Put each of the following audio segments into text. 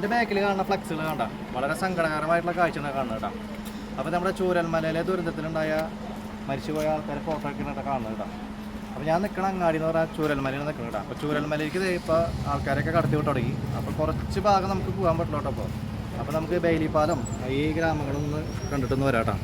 എന്റെ ബാക്കിൽ കാണുന്ന ഫ്ലക്സുകൾ കണ്ട? വളരെ സങ്കടകരമായിട്ടുള്ള കാഴ്ചയാണ് കാണുന്നത് കേട്ടോ. അപ്പോൾ നമ്മുടെ ചൂരൽമലയിലെ ദുരന്തത്തിലുണ്ടായ മരിച്ചുപോയ ആൾക്കാരെ ഫോട്ടോ ഒക്കെ കേട്ടോ കാണുന്നത് കേട്ടോ. അപ്പോൾ ഞാൻ നിൽക്കണ അങ്ങാടി എന്ന് പറഞ്ഞാൽ ചൂരൽമലയിൽ നിൽക്കുന്നത് കേട്ടോ. അപ്പോൾ ചൂരൽമലയിലേക്ക് ഇപ്പോൾ ആൾക്കാരൊക്കെ കടത്തി വിട്ട് തുടങ്ങി. അപ്പോൾ കുറച്ച് ഭാഗം നമുക്ക് പോകാൻ പറ്റില്ല കേട്ടോ അപ്പോൾ അപ്പോൾ നമുക്ക് ബെയിലിപ്പാലം ഈ ഗ്രാമങ്ങളൊന്ന് കണ്ടിട്ടൊന്ന് വരാം കേട്ടോ.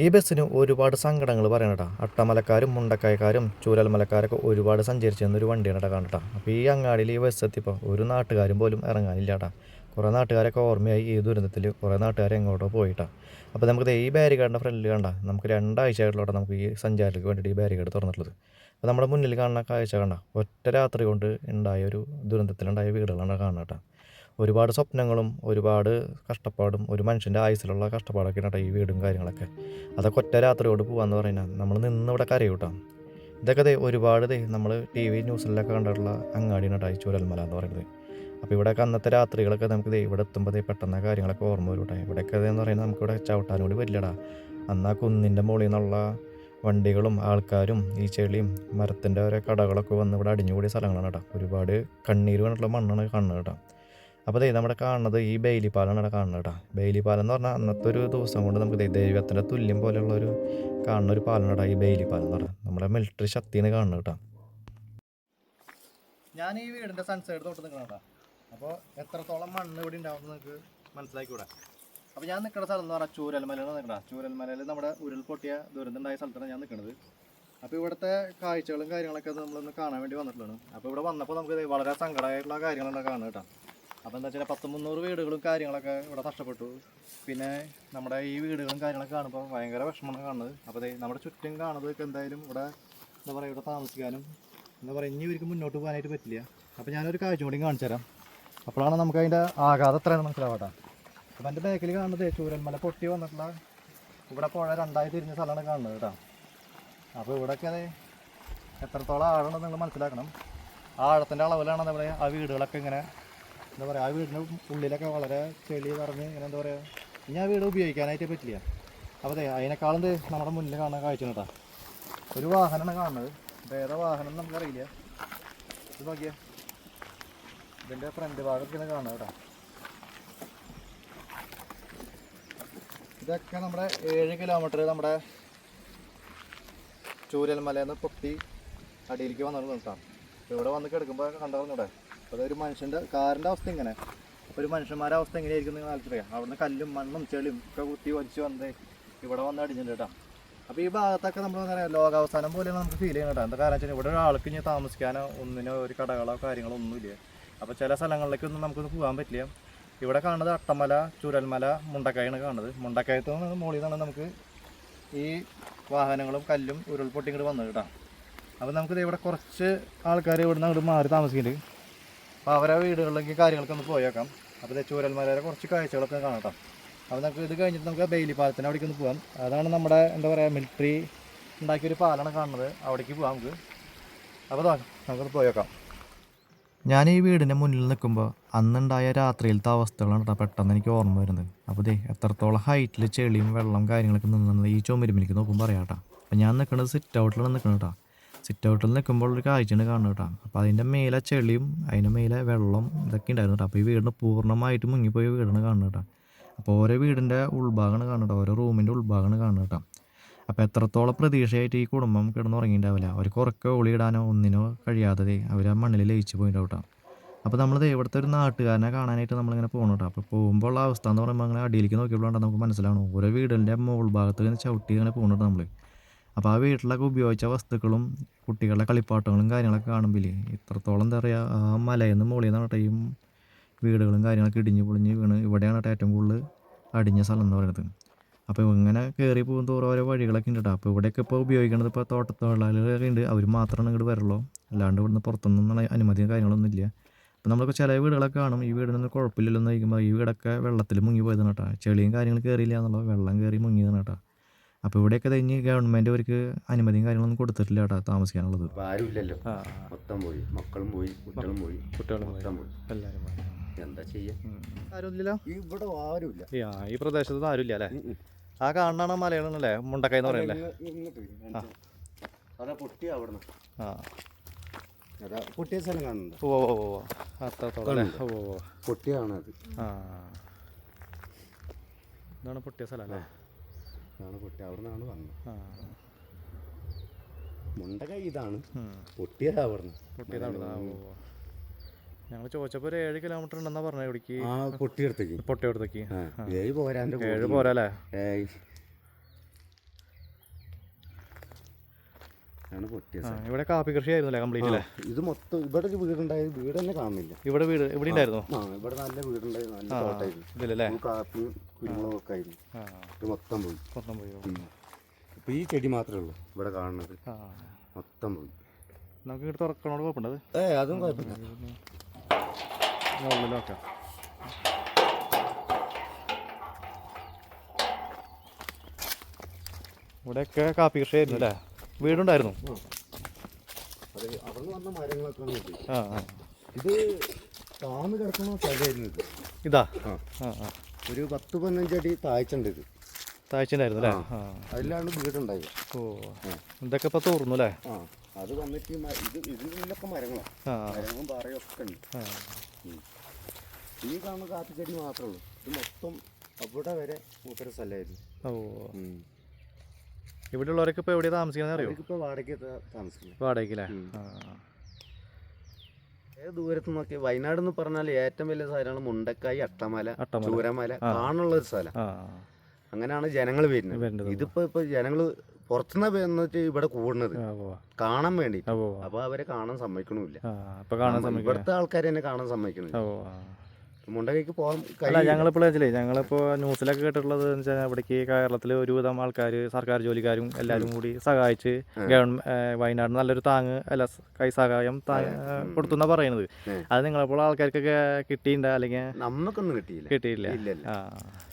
ഈ ബസ്സിന് ഒരുപാട് സങ്കടങ്ങൾ പറയണട്ടാ. അട്ടമലക്കാരും മുണ്ടക്കായക്കാരും ചൂരൽമലക്കാരൊക്കെ ഒരുപാട് സഞ്ചരിച്ചിരുന്ന ഒരു വണ്ടിയാണ് കേട്ടോ കണ്ടിട്ടാ അപ്പോൾ ഈ അങ്ങാടിയിൽ ഈ ബസ് എത്തിയപ്പോൾ ഒരു നാട്ടുകാരും പോലും ഇറങ്ങാനില്ല കേട്ടാ കുറേ നാട്ടുകാരൊക്കെ ഓർമ്മയായി ഈ ദുരന്തത്തിൽ കുറേ നാട്ടുകാർ എങ്ങോട്ടോ പോയിട്ടാ. അപ്പോൾ നമുക്ക് ഈ ബാരിക്കേഡിന്റെ ഫ്രണ്ടിൽ കണ്ട നമുക്ക് രണ്ടാഴ്ചയായിട്ടുള്ള നമുക്ക് ഈ സഞ്ചാരികൾക്ക് വേണ്ടിയിട്ട് ഈ ബാരിക്കേഡ് തുറന്നിട്ടുള്ളത്. അപ്പോൾ നമ്മുടെ മുന്നിൽ കാണുന്ന കാഴ്ച കണ്ട ഒറ്റ രാത്രി കൊണ്ട് ഉണ്ടായ ഒരു ദുരന്തത്തിലുണ്ടായ വീടുകളാണ് കാണുന്നത് കേട്ടോ ഒരുപാട് സ്വപ്നങ്ങളും ഒരുപാട് കഷ്ടപ്പാടും ഒരു മനുഷ്യന്റെ ആയുസിലുള്ള കഷ്ടപ്പാടൊക്കെ കേട്ടോ ഈ വീടും കാര്യങ്ങളൊക്കെ. അതൊക്കെ ഒറ്റ രാത്രിയോട് പോകാന്ന് പറയുന്നത് നമ്മൾ നിന്ന് ഇവിടെ കരയൂട്ടാം ഇതൊക്കെ ദേ ഒരുപാട് ദേ നമ്മൾ ടി വി ന്യൂസിലൊക്കെ കണ്ടിട്ടുള്ള അങ്ങാടിയാണ് കേട്ടോ ചൂരൽമല എന്ന് പറയുന്നത്. അപ്പോൾ ഇവിടെയൊക്കെ അന്നത്തെ രാത്രികളൊക്കെ നമുക്ക് ദേ ഇവിടെ എത്തുമ്പോൾ ദേ പെട്ടെന്ന് കാര്യങ്ങളൊക്കെ ഓർമ്മ വരും കേട്ടോ. ഇവിടെയൊക്കെ എന്ന് പറയുന്നത് നമുക്ക് ഇവിടെ ചവിട്ടാനും കൂടി വരില്ലടാ. അന്ന് ആ കുന്നിന്റെ മുകളിൽ നിന്നുള്ള വണ്ടികളും ആൾക്കാരും ഈ ചെളിയും മരത്തിന്റെ ഓരോ കടകളൊക്കെ വന്ന് ഇവിടെ അടിഞ്ഞുകൂടിയ സ്ഥലങ്ങളാണ് കേട്ടോ. ഒരുപാട് കണ്ണീര് വേണ്ടിയിട്ടുള്ള മണ്ണാണ് കണ്ണ് കേട്ടോ. അപ്പോൾ ദേ നമ്മുടെ കാണുന്നത് ഈ ബെയിലി പാലാണ് കാണുന്നത് കേട്ടോ ബെയിലി പാലം എന്ന് പറഞ്ഞാൽ അന്നത്തെ ഒരു ദിവസം കൊണ്ട് നമുക്ക് ദൈവത്തിന്റെ തുല്യം പോലെയുള്ള ഒരു കാണുന്ന ഒരു പാലാണ് കേട്ടോ ഈ ബെയിലി പാലം എന്ന് പറഞ്ഞാൽ നമ്മുടെ മിലിറ്ററി ശക്തിയാണ് കാണുന്നത് കേട്ടോ ഞാൻ ഈ വീടിന്റെ സൺസൈഡ് തൊട്ട് നിൽക്കണം അപ്പോൾ എത്രത്തോളം മണ്ണ് ഇവിടെ ഉണ്ടാവും നിങ്ങൾക്ക് മനസ്സിലാക്കിക്കൂടെ അപ്പോൾ ഞാൻ നിൽക്കുന്ന സ്ഥലം എന്ന് പറഞ്ഞാൽ ചൂരൽമലയാണ് നിൽക്കണം ചൂരൽമലയിൽ നമ്മുടെ ഉരുൾപൊട്ടിയ ദുരന്തം ഉണ്ടായ സ്ഥലത്താണ് ഞാൻ നിൽക്കുന്നത് അപ്പോൾ ഇവിടുത്തെ കാഴ്ചകളും കാര്യങ്ങളൊക്കെ നമ്മളൊന്ന് കാണാൻ വേണ്ടി വന്നിട്ടുള്ളതാണ്. അപ്പോൾ ഇവിടെ വന്നപ്പോൾ നമുക്ക് വളരെ സങ്കടമായിട്ടുള്ള കാര്യങ്ങളാണ് കാണുന്നത് കേട്ടോ അപ്പോൾ എന്താ വെച്ചാൽ പത്ത് മുന്നൂറ് വീടുകളും കാര്യങ്ങളൊക്കെ ഇവിടെ നഷ്ടപ്പെട്ടു. പിന്നെ നമ്മുടെ ഈ വീടുകളും കാര്യങ്ങളൊക്കെ കാണുമ്പോൾ ഭയങ്കര വിഷമമാണ് കാണുന്നത്. അപ്പോൾ നമ്മുടെ ചുറ്റും കാണുന്നതൊക്കെ എന്തായാലും ഇവിടെ എന്താ പറയുക ഇവിടെ താമസിക്കാനും എന്താ പറയുക ഇനി ഇവർക്ക് മുന്നോട്ട് പോകാനായിട്ട് പറ്റില്ല. അപ്പോൾ ഞാനൊരു കാഴ്ച കൂടി കാണിച്ചു തരാം. അപ്പോഴാണ് നമുക്ക് അതിന്റെ ആഘാതം എത്രയാണ് മനസ്സിലാവട്ടെ. അപ്പോൾ എന്റെ ബാക്കിൽ കാണുന്നത് ചൂരൽമല പൊട്ടി വന്നിട്ടുള്ള ഇവിടെ പുഴ രണ്ടായി തിരിഞ്ഞ സ്ഥലമാണ് കാണുന്നത് കേട്ടോ. അപ്പോൾ ഇവിടെയൊക്കെ എത്രത്തോളം ആഴമുണ്ടെന്ന് നിങ്ങൾ മനസ്സിലാക്കണം. ആഴത്തിന്റെ അളവിലാണ് നമ്മുടെ ആ വീടുകളൊക്കെ ഇങ്ങനെ എന്താ പറയുക ആ വീടിന്റെ ഉള്ളിലൊക്കെ വളരെ ചെളി നിറഞ്ഞ് ഇങ്ങനെ എന്താ പറയുക ഇനി ആ വീട് ഉപയോഗിക്കാനായിട്ട് പറ്റില്ല. അപ്പോൾ അതെ അതിനേക്കാളും നമ്മുടെ മുന്നിൽ കാണാൻ കാഴ്ച കേട്ടോ ഒരു വാഹനമാണ് കാണുന്നത്. അപ്പോൾ ഏതാ വാഹനം നമുക്കറിയില്ല. ഇത് നോക്കിയേ. ഇതിന്റെ ഫ്രണ്ട് ഭാഗമൊക്കെയാണ് കാണുന്നത് കേട്ടോ ഇതൊക്കെ നമ്മുടെ ഏഴ് കിലോമീറ്റർ നമ്മുടെ ചൂരൽമലയിൽ നിന്ന് പൊട്ടി അടിയിലേക്ക് നിർത്താം അപ്പോൾ ഇവിടെ വന്ന് കിടക്കുമ്പോൾ കണ്ടറിഞ്ഞൂടെ? അപ്പോൾ അതൊരു മനുഷ്യന്റെ കാറിന്റെ അവസ്ഥ ഇങ്ങനെ. ഒരു മനുഷ്യന്മാരുടെ അവസ്ഥ എങ്ങനെയായിരിക്കും നിങ്ങൾ ആലോചിച്ചറിയാം അവിടുന്ന് കല്ലും മണ്ണും ചെളിയും ഒക്കെ കുത്തി വലിച്ചു വന്ന് ഇവിടെ വന്ന് അടിഞ്ഞിട്ടുണ്ട് കേട്ടോ. അപ്പോൾ ഈ ഭാഗത്തൊക്കെ നമ്മൾ പറയാം ലോകാവസാനം പോലെയാണ് നമുക്ക് ഫീൽ ചെയ്യുന്നത് കേട്ടോ. എന്താ കാരണം വെച്ചാൽ ഇവിടെ ഒരാൾക്ക് ഇനി താമസിക്കാനോ ഒന്നിനോ ഒരു കടകളോ കാര്യങ്ങളോ ഒന്നുമില്ല. അപ്പോൾ ചില സ്ഥലങ്ങളിലേക്കൊന്നും നമുക്കൊന്ന് പോകാൻ പറ്റില്ല. ഇവിടെ കാണുന്നത് അട്ടമല ചുരൽമല മുണ്ടക്കായാണ് കാണുന്നത്. മുണ്ടക്കായത്ത് നിന്ന് മുകളിൽ നിന്നാണ് നമുക്ക് ഈ വാഹനങ്ങളും കല്ലും ഉരുൾപൊട്ടി ഇങ്ങോട്ട് വന്നത് കേട്ടോ. അപ്പോൾ നമുക്കിത് ഇവിടെ കുറച്ച് ആൾക്കാർ ഇവിടെ നിന്ന് അങ്ങോട്ട് മാറി താമസിക്കുന്നുണ്ട്. അപ്പോൾ അവരെ വീടുകളിലേക്ക് കാര്യങ്ങളൊക്കെ ഒന്ന് പോയേക്കാം. അപ്പോൾ ചൂരൽമലയിലെ കുറച്ച് കാഴ്ചകളൊക്കെ കാണാം കേട്ടോ അപ്പോൾ നമുക്ക് ഇത് കഴിഞ്ഞിട്ട് നമുക്ക് ബെയിലി പാലത്തിന് അവിടേക്ക് ഒന്ന് പോകാം അതാണ് നമ്മുടെ എന്താ പറയുക മിലിറ്ററി ഉണ്ടാക്കിയൊരു പാലാണ് കാണുന്നത്. അവിടേക്ക് പോകാം നമുക്ക്. അപ്പോൾ നമുക്കൊന്ന് പോയേക്കാം. ഞാൻ ഈ വീടിന്റെ മുന്നിൽ നിൽക്കുമ്പോൾ അന്നുണ്ടായ രാത്രിയിലത്തെ അവസ്ഥകളാണ് പെട്ടെന്ന് എനിക്ക് ഓർമ്മ വരുന്നത്. അപ്പോൾ ദേ എത്രത്തോളം ഹൈറ്റിൽ ചെളിയും വെള്ളം കാര്യങ്ങളൊക്കെ നിന്നത് ഈ ചുമരുമിലേക്ക് നോക്കുമ്പോൾ പറയാം കേട്ടോ അപ്പോൾ ഞാൻ നിൽക്കുന്നത് സിറ്റ് ഔട്ടിലാണ് നിൽക്കുന്നത് കേട്ടോ സിറ്റ് ഔട്ടിൽ നിൽക്കുമ്പോൾ ഒരു കാഴ്ചയാണ് കാണുന്നത് കേട്ടോ. അപ്പോൾ അതിന്റെ മേലെ ചെളിയും അതിന്റെ മേലെ വെള്ളം ഇതൊക്കെ ഉണ്ടായിരുന്നു കേട്ടോ. അപ്പോൾ ഈ വീടിന് പൂർണമായിട്ട് മുങ്ങിപ്പോയ വീടാണ് കാണുന്നത് കേട്ടോ. അപ്പോൾ ഓരോ വീടിന്റെ ഉൾഭാഗമാണ് കാണുന്നത് ഓരോ റൂമിന്റെ ഉൾഭാഗമാണ് കാണുന്നത് കേട്ടോ. അപ്പോൾ എത്രത്തോളം പ്രതീക്ഷയായിട്ട് ഈ കുടുംബം കിടന്നുറങ്ങിയിട്ടുണ്ടാവില്ല. അവർക്ക് ഉറക്കെ ഒളിയിടാനോ ഒന്നിനോ കഴിയാതെ അവർ ആ മണ്ണിൽ ലയിച്ചു പോയിട്ടുണ്ടാവും അപ്പോൾ നമ്മൾ ഇവിടുത്തെ ഒരു നാട്ടുകാരനെ കാണാനായിട്ട് നമ്മളിങ്ങനെ പോകണം കേട്ടോ. അപ്പോൾ പോകുമ്പോൾ ഉള്ള അവസ്ഥ എന്ന് പറയുമ്പോൾ അങ്ങനെ അടിയിലേക്ക് നോക്കിയപ്പോഴാണ് നമുക്ക് മനസ്സിലാവണം ഓരോ വീടിന്റെ മുകൾ ഭാഗത്ത് ഇങ്ങനെ ചവിട്ടി ഇങ്ങനെ പോകുന്നുണ്ട് നമ്മൾ അപ്പോൾ ആ വീട്ടിലൊക്കെ ഉപയോഗിച്ച വസ്തുക്കളും കുട്ടികളുടെ കളിപ്പാട്ടങ്ങളും കാര്യങ്ങളൊക്കെ കാണുമ്പോൾ ഇത്രത്തോളം എന്താ പറയുക ആ മലയിൽ നിന്ന് മുകളിൽ നിന്നാണ് ഈ വീടുകളും കാര്യങ്ങളൊക്കെ ഇടിഞ്ഞ് പൊളിഞ്ഞ് വീണ് ഇവിടെയാണ് ഏറ്റവും കൂടുതൽ അടിഞ്ഞ സ്ഥലം എന്ന് പറയുന്നത്. അപ്പോൾ ഇങ്ങനെ കയറി പോകുന്ന തോറും ഓരോ വഴികളൊക്കെ ഉണ്ട് കേട്ടോ. അപ്പോൾ ഇവിടെയൊക്കെ ഇപ്പോൾ ഉപയോഗിക്കുന്നത് ഇപ്പോൾ തോട്ടത്തൊഴിലാളികളൊക്കെ ഉണ്ട്. അവർ മാത്രമാണ് ഇങ്ങോട്ട് വരുള്ളൂ അല്ലാണ്ട് ഇവിടുന്ന് പുറത്തുനിന്നുള്ള അനുമതിയും കാര്യങ്ങളൊന്നും ഇല്ല. അപ്പോൾ നമ്മളിപ്പോൾ ചില വീടുകളൊക്കെ കാണും. ഈ വീടിനൊന്നും കുഴപ്പമില്ലല്ലോ എന്ന് ചോദിക്കുമ്പോൾ ഈ വീടൊക്കെ വെള്ളത്തിൽ മുങ്ങി പോയതാണ് കേട്ടോ. ചെളിയും കാര്യങ്ങളും കയറിയില്ല എന്നുള്ള വെള്ളം കയറി മുങ്ങിയതാണ് കേട്ടോ. അപ്പോൾ ഇവിടെയൊക്കെ കഴിഞ്ഞ് ഗവൺമെന്റ് അവർക്ക് അനുമതിയും കാര്യങ്ങളൊന്നും കൊടുത്തിട്ടില്ല കേട്ടോ താമസിക്കാനുള്ളത്. ആരുമില്ലല്ലോ മൊത്തം പോയി. മക്കളും പോയി കുട്ടികളും പോയി. കുട്ടികളും മൊത്തം പോയി. എല്ലാവരും എന്താ ചെയ്യാ? ഇവിടെ ആരുമില്ല. ഈ പ്രദേശത്ത് ആരുമില്ല അല്ലേ? ആ കാണാണ് മലയാളല്ലേ മുണ്ടക്കായി എന്ന് പറയല്ലേ. അതാ പൊട്ടി അവിടുന്ന്. ആ. പൊട്ടിയ സ്ഥലം കാണുന്നുണ്ട്. ഓ ഓ ഓ അത്രത്തോളം അല്ലേ? ഓ ഓ ഓ. പൊട്ടിയാണ് അത് ആ. ഇതാണ് പൊട്ടിയ സ്ഥലം അല്ലേ? അതാണ് പൊട്ടി. അവിടെ നിന്നാണ് വന്നത് മുണ്ടകൈ ഇതാണ്. പൊട്ടിയത് അവിടെ പൊട്ടിയത് അവിടെ. ഞങ്ങൾ ചോദിച്ചപ്പോൾ ഒരു ഏഴ് കിലോമീറ്റർ ഉണ്ടെന്നാ പറഞ്ഞു ഇവിടേക്ക്. പൊട്ടിയെടുത്തേക്ക്. പൊട്ടിയെടുത്തേക്ക്. ഏഴ് പോരാ ഏഴ് പോരാ പൊട്ടിയ ഇവിടെ കാപ്പി കൃഷി ആയിരുന്നു അല്ലേ കംപ്ലീറ്റ് അല്ലേ ഇത് മൊത്തം ഇവിടെ ഒരു വീടുണ്ടായത് വീട് തന്നെ കാണുന്നില്ല. ഇവിടെ വീട് ഇവിടെ ഉണ്ടായിരുന്നു? ആ ഇവിടെ നല്ല വീടുണ്ടായിരുന്നു നല്ല തോട്ടായിരുന്നു. കാപ്പിയും കുരുമുളകൊക്കെ ആയിരുന്നു. ഇത് മൊത്തം പോയി. മൊത്തം പോയി ഇപ്പൊ ഈ ചെടി മാത്രമേ ഉള്ളൂ ഇവിടെ കാണുന്നത്. മൊത്തം പോയി. നമുക്ക് ഇങ്ങോട്ട് തുറക്കണോട് കുഴപ്പമുണ്ടത് ഏ അതും കുഴപ്പമില്ല. ഇവിടെയൊക്കെ കാപ്പി കൃഷി ആയിരുന്നു അല്ലേ വീടുണ്ടായിരുന്നു. ആ. ആ ഇത് താന്ന് കിടക്കുന്ന സ്ഥലമായിരുന്നു ഇത്. ഇതാ. ഒരു പത്ത് പതിനഞ്ചടി താഴ്ചണ്ട് ഇത്. താഴ്ചയുണ്ടായിരുന്നു അല്ലേ? ആ. അതിലാണ് വീടുണ്ടായത്. ഓ ഇതൊക്കെ ഇപ്പൊ തോർന്നു അല്ലേ? അത് വന്നിട്ട് ഇത് ഇതിലൊക്കെ മരങ്ങളാണ് മരങ്ങളും പാറയും ഒക്കെ ഉണ്ട്. ഈ കാണുന്ന കാപ്പിച്ചെടി മാത്രമേ ഉള്ളൂ. ഇത് മൊത്തം അവിടെ വരെ മൂപ്പര സ്ഥലമായിരുന്നു. ഓ. ഇവിടെ ഉള്ളവരൊക്കെ ഇപ്പോൾ എവിടെയാണ് താമസിക്കുന്നത് അറിയോ? വാടകയ്ക്ക് താമസിക്കുന്നത് വാടകയ്ക്കല്ലേ? ദൂരത്ത് നോക്കി വയനാട് എന്ന് പറഞ്ഞാൽ ഏറ്റവും വലിയ സ്ഥലമാണ് മുണ്ടക്കായി അട്ടമല. ചൂരമല കാണുള്ള ഒരു സ്ഥലം. അങ്ങനെയാണ് ജനങ്ങൾ വരുന്നത്. ഇതിപ്പോ ഇപ്പൊ ജനങ്ങൾ പുറത്തുനിന്ന് വന്നിട്ട് ഇവിടെ കൂടുന്നത്. കാണാൻ വേണ്ടി അപ്പൊ അവരെ കാണാൻ സമ്മതിക്കില്ല ഇവിടുത്തെ ആൾക്കാരെ തന്നെ കാണാൻ സമ്മതിക്കണില്ല മുണ്ടകയ്ക്ക് പോകാൻ അല്ല. ഞങ്ങളിപ്പോൾ വെച്ചില്ലേ ഞങ്ങളിപ്പോൾ ന്യൂസിലൊക്കെ കേട്ടിട്ടുള്ളത് എന്ന് വെച്ചാൽ ഇവിടേക്ക് കേരളത്തിൽ ഒരുവിധം ആൾക്കാർ സർക്കാർ ജോലിക്കാരും എല്ലാവരും കൂടി സഹായിച്ച് ഗവൺമെന്റ് വയനാട് നല്ലൊരു താങ് അല്ല കൈ സഹായം താങ്ങ് കൊടുത്തുന്നാ പറയുന്നത്. അത് നിങ്ങളെപ്പോൾ ആൾക്കാർക്കൊക്കെ കിട്ടിയിട്ടുണ്ട് അല്ലെങ്കിൽ നമുക്കൊന്നും കിട്ടിയില്ല. കിട്ടിയില്ല.